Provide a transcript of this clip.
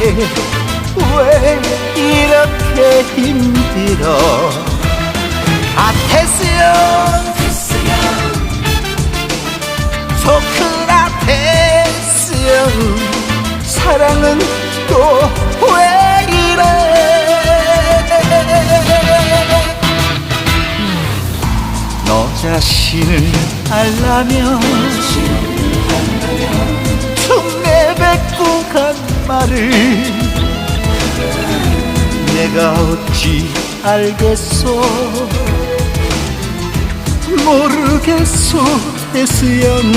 왜 이렇게 힘들어? 아테스요. 소크라테스요. 사랑은 또 왜 이래? 너 자신을 알라면 말을 내가 어찌 알겠소? 모르겠소 태수연